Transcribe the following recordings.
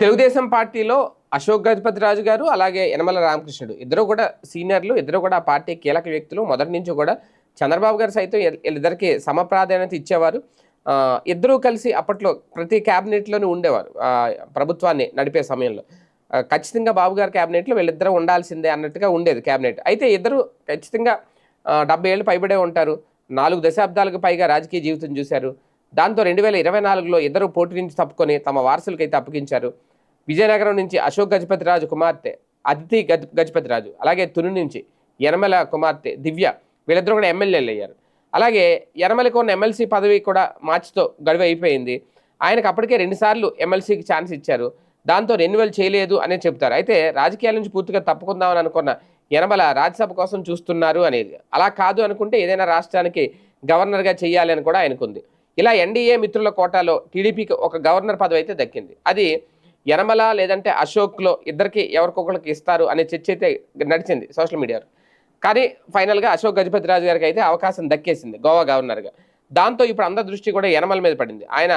తెలుగుదేశం పార్టీలో అశోక్ గజపతి రాజు గారు అలాగే యనమల రామకృష్ణుడు. ఇద్దరు కూడా సీనియర్లు ఇద్దరు కూడా ఆ పార్టీ కీలక వ్యక్తులు. మొదటి నుంచి కూడా చంద్రబాబు గారు సైతం వీళ్ళిద్దరికి సమ ప్రాధాన్యత ఇచ్చేవారు. ఇద్దరూ కలిసి అప్పట్లో ప్రతి క్యాబినెట్లోనూ ఉండేవారు. ప్రభుత్వాన్ని నడిపే సమయంలో. ఖచ్చితంగా బాబు గారి క్యాబినెట్లో వీళ్ళిద్దరూ ఉండాల్సిందే అన్నట్టుగా ఉండేది క్యాబినెట్. అయితే ఇద్దరు ఖచ్చితంగా డెబ్బై ఏళ్ళు పైబడే ఉంటారు. నాలుగు దశాబ్దాలకు పైగా రాజకీయ జీవితం చూశారు. దాంతో రెండు వేల ఇరవై నాలుగులో ఇద్దరు పోటీ నుంచి తప్పుకొని తమ వారసులకైతే అప్పగించారు. విజయనగరం నుంచి అశోక్ గజపతి రాజు కుమార్తె అతిథి గజ గజపతి రాజు అలాగే తుని నుంచి యనమల కుమార్తె దివ్య వీళ్ళిద్దరూ కూడా ఎమ్మెల్యేలు అయ్యారు. అలాగే యనమలకు ఉన్న ఎమ్మెల్సీ పదవి కూడా మార్చితో గడువు అయిపోయింది. ఆయనకు అప్పటికే రెండుసార్లు ఎమ్మెల్సీకి ఛాన్స్ ఇచ్చారు. దాంతో రెన్యువల్ చేయలేదు అనే చెప్తారు అయితే రాజకీయాల నుంచి పూర్తిగా తప్పుకుందామని అనుకున్న యనమల రాజ్యసభ కోసం చూస్తున్నారు అనేది. అలా కాదు అనుకుంటే ఏదైనా రాష్ట్రానికి గవర్నర్గా చేయాలి అని కూడా ఆయనకుంది. ఇలా ఎన్డీఏ మిత్రుల కోటాలో టీడీపీకి ఒక గవర్నర్ పదవి అయితే దక్కింది. అది యనమల లేదంటే అశోక్లో ఇద్దరికి ఎవరికొకరికి ఇస్తారు అనే చర్చ అయితే నడిచింది సోషల్ మీడియాలో. కానీ ఫైనల్గా అశోక్ గజపతి రాజు గారికి అయితే అవకాశం దక్కేసింది గోవా గవర్నర్గా. దాంతో ఇప్పుడు అందరి దృష్టి కూడా యనమల మీద పడింది. ఆయన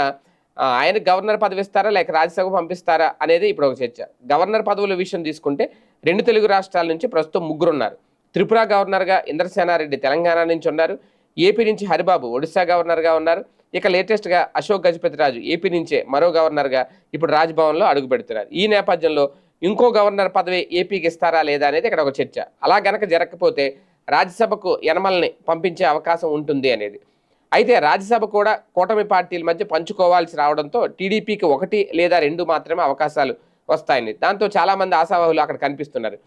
ఆయన గవర్నర్ పదవి ఇస్తారా లేక రాజ్యసభ పంపిస్తారా అనేది ఇప్పుడు ఒక చర్చ. గవర్నర్ పదవుల విషయం తీసుకుంటే రెండు తెలుగు రాష్ట్రాల నుంచి ప్రస్తుతం ముగ్గురు ఉన్నారు త్రిపుర గవర్నర్గా ఇంద్రసేనారెడ్డి తెలంగాణ నుంచి ఉన్నారు. ఏపీ నుంచి హరిబాబు ఒడిశా గవర్నర్గా ఉన్నారు. ఇక లేటెస్ట్గా అశోక్ గజపతి రాజు ఏపీ నుంచే మరో గవర్నర్గా ఇప్పుడు రాజ్భవన్లో అడుగు పెడుతున్నారు. ఈ నేపథ్యంలో ఇంకో గవర్నర్ పదవి ఏపీకి ఇస్తారా లేదా అనేది ఇక్కడ ఒక చర్చ. అలా గనక జరగకపోతే రాజ్యసభకు యనమల్ని పంపించే అవకాశం ఉంటుంది అనేది. అయితే రాజ్యసభ కూడా కూటమి పార్టీల మధ్య పంచుకోవాల్సి రావడంతో టీడీపీకి ఒకటి లేదా రెండు మాత్రమే అవకాశాలు వస్తాయని. దాంతో చాలామంది ఆశావాహులు అక్కడ కనిపిస్తున్నారు.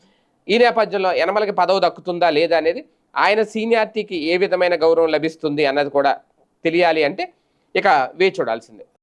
ఈ నేపథ్యంలో యనమలకి పదవి దక్కుతుందా లేదా అనేది ఆయన సీనియారిటీకి ఏ విధమైన గౌరవం లభిస్తుంది అన్నది కూడా తెలియాలి అంటే ఇక వేచి చూడాల్సిందే.